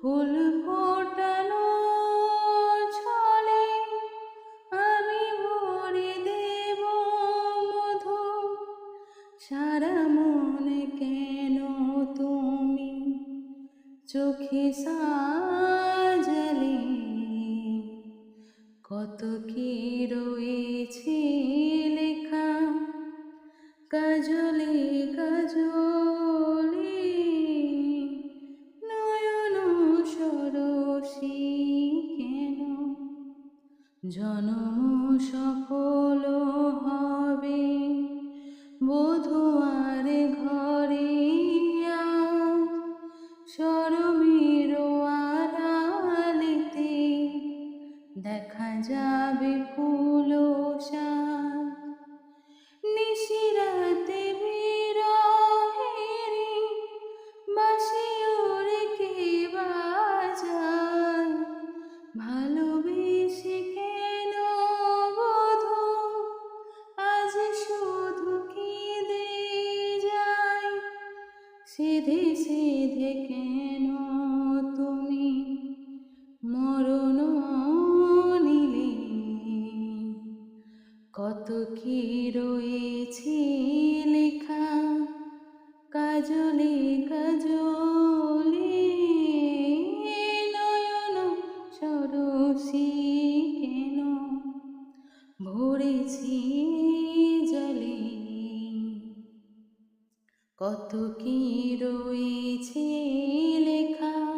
ফুল ফোটানো ছলে আমি ভরে দেব মধু সারা মনে কেন তুমি? চোখে সাজলে কত কি রয়েছে সরসী কেন? জনম সফল হবে। বধুয়ার ঘরে সরমের আড়ালেতে দেখা যাবে ফুল। ভালোবেসে কেন বধু? আজ শুধু কেঁদে যায় সেধে সেধে কেন তুমি? মরণ নিলে কত কি রয়েছে লেখা? কাজলে কাজলে করেছি জলে। কত কি রয়েছে লেখা।